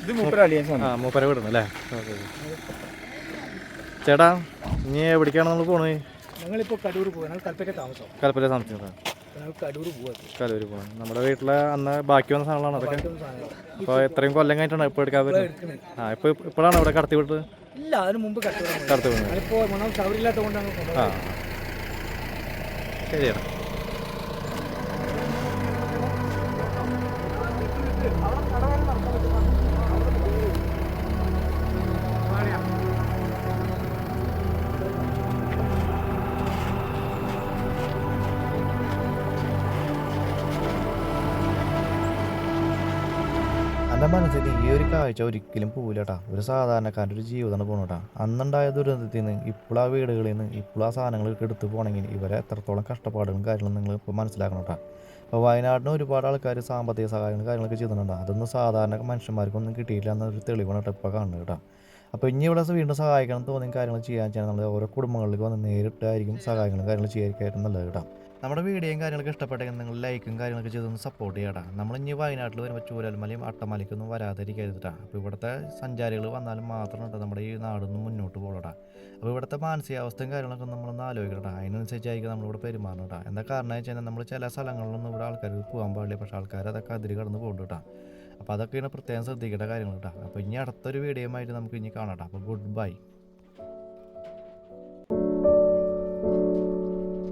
ഇത് മൂപ്പര് വിടുന്നു അല്ലേ ചേട്ടാ ഇനി എവിടേക്കാണ് നമ്മൾ പോണത്? ഞങ്ങളിപ്പോ കടൂർ പോകാൻ കൽപ്പറ്റ താമസം. കൽപ്പറ്റ താമസിക്കുന്നത്. കലൂര് പോവാ. നമ്മുടെ വീട്ടിലെ അന്ന് ബാക്കി വന്ന സാധനങ്ങളാണ് അതൊക്കെ? അപ്പോൾ എത്രയും കൊല്ലം കഴിഞ്ഞിട്ടാണ് ഇപ്പോൾ എടുക്കാൻ പറ്റുന്നത് ആ ഇപ്പോൾ ഇപ്പോഴാണ് അവിടെ കടത്തി വിട്ടത്? ഇല്ല അതിന് മുമ്പ് കടത്തി വിടുന്നത് ആ. ശരിയാണ് കാഴ്ച ഒരിക്കലും പോവില്ലട്ടാ ഒരു സാധാരണക്കാരന്റെ ഒരു ജീവിതമാണ് പോകണട്ടാ അന്നുണ്ടായ ദുരന്തത്തിൽ നിന്ന് ഇപ്പോൾ ആ വീടുകളിൽ നിന്ന് ഇപ്പോൾ ആ സാധനങ്ങളൊക്കെ എടുത്തു പോകണമെങ്കിൽ ഇവരെ എത്രത്തോളം കഷ്ടപ്പാടുകളും കാര്യങ്ങളും നിങ്ങൾ ഇപ്പോൾ മനസ്സിലാക്കണം അപ്പോൾ വയനാടിന് ഒരുപാട് ആൾക്കാർ സാമ്പത്തിക സഹായങ്ങളും കാര്യങ്ങളൊക്കെ ചെയ്യുന്നുണ്ട് അതൊന്നും സാധാരണ മനുഷ്യന്മാർക്കൊന്നും കിട്ടിയില്ല എന്നൊരു തെളിവാണ് കേട്ടോ ഇപ്പോൾ കാണുന്നത് കേട്ടോ അപ്പോൾ ഇനി ഇവിടെ വീണ്ടും സഹായിക്കണം തോന്നിയ കാര്യങ്ങൾ ചെയ്യാൻ വെച്ചാൽ നമ്മൾ ഓരോ കുടുംബങ്ങളിലേക്ക് വന്ന് നേരിട്ടായിരിക്കും സഹായങ്ങളും കാര്യങ്ങളും ചെയ്യാൻ നല്ലത് കേട്ടോ നമ്മുടെ വീഡിയോയും കാര്യങ്ങളൊക്കെ ഇഷ്ടപ്പെട്ടെങ്കിൽ നിങ്ങൾ ലൈക്കും കാര്യങ്ങളൊക്കെ ചെയ്തൊന്ന് സപ്പോർട്ട് ചെയ്യടാ. നമ്മൾ ഇനി വയനാട്ടിൽ വരുമ്പോൾ ചൂരൽമലയും അട്ടമലയ്ക്കൊന്നും വരാതിരിക്കരുതട്ടാ അപ്പോൾ ഇവിടുത്തെ സഞ്ചാരികൾ വന്നാലും മാത്രം കേട്ടോ നമ്മുടെ ഈ നാടൊന്നും മുന്നോട്ട് പോകണടാ. അപ്പോൾ ഇവിടുത്തെ മാനസികാവസ്ഥയും കാര്യങ്ങളൊക്കെ നമ്മളൊന്ന് ആലോചിക്കട്ടെ അതിനനുസരിച്ചായിരിക്കും നമ്മളിവിടെ പെരുമാറണം കേട്ടോ എന്താ കാരണം വെച്ച് കഴിഞ്ഞാൽ നമ്മൾ ചില സ്ഥലങ്ങളിലൊന്നും ഇവിടെ ആൾക്കാർക്ക് പോകാൻ പാടില്ല. പക്ഷെ ആൾക്കാർ അതൊക്കെ അതിരി കടന്ന് കേട്ടോ അപ്പോൾ അതൊക്കെയാണ് പ്രത്യേകം ശ്രദ്ധിക്കേണ്ട കാര്യങ്ങൾ കേട്ടോ. അപ്പോൾ ഇനി അടുത്തൊരു ആയിട്ട് നമുക്ക് ഇനി കാണാം അപ്പോൾ ഗുഡ് ബൈ